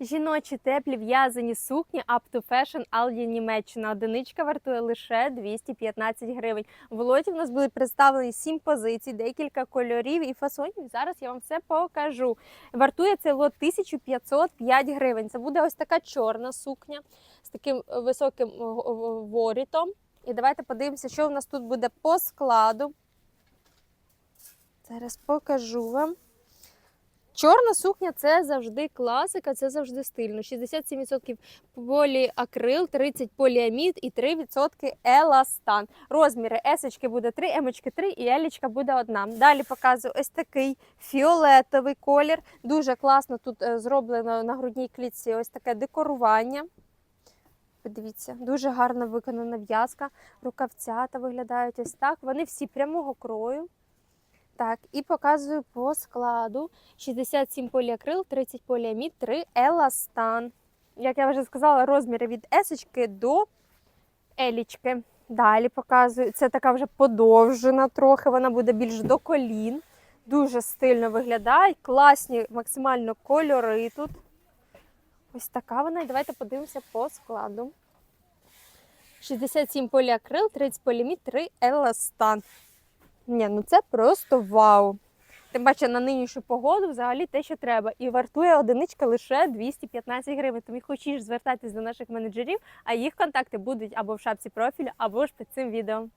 Жіночі теплі в'язані сукні Up to Fashion Aldi Німеччина. Одиничка вартує лише 215 гривень. В лоті в нас були представлені 7 позицій, декілька кольорів і фасонів. Зараз я вам все покажу. Вартує цей лот 1505 гривень. Це буде ось така чорна сукня з таким високим о, ворітом. І давайте подивимося, що в нас тут буде по складу. Зараз покажу вам. Чорна сукня це завжди класика, це завжди стильно. 67% поліакрил, 30 поліамід і 3% еластан. Розміри есочки буде 3, емочки 3 і елічка буде одна. Далі показую ось такий фіолетовий колір. Дуже класно тут е, зроблено на грудній клітці ось таке декорування. Подивіться, дуже гарно виконана в'язка. Рукавцята виглядають ось так. Вони всі прямого крою. Так, і показую по складу: 67 поліакрил, 30 поліамід, 3 еластан. Як я вже сказала, розміри від есочки до елічки. Далі показую. Це така вже подовжена трохи, вона буде більш до колін. Дуже стильно виглядає. Класні максимально кольори тут. Ось така вона. І давайте подивимося по складу. 67 поліакрил, 30 поліамід, 3 еластан. Ні, ну це просто вау. Тим паче на нинішню погоду взагалі те, що треба. І вартує одиничка лише 215 гривень. Тому хочеш звертатись до наших менеджерів, а їх контакти будуть або в шапці профілю, або ж під цим відео.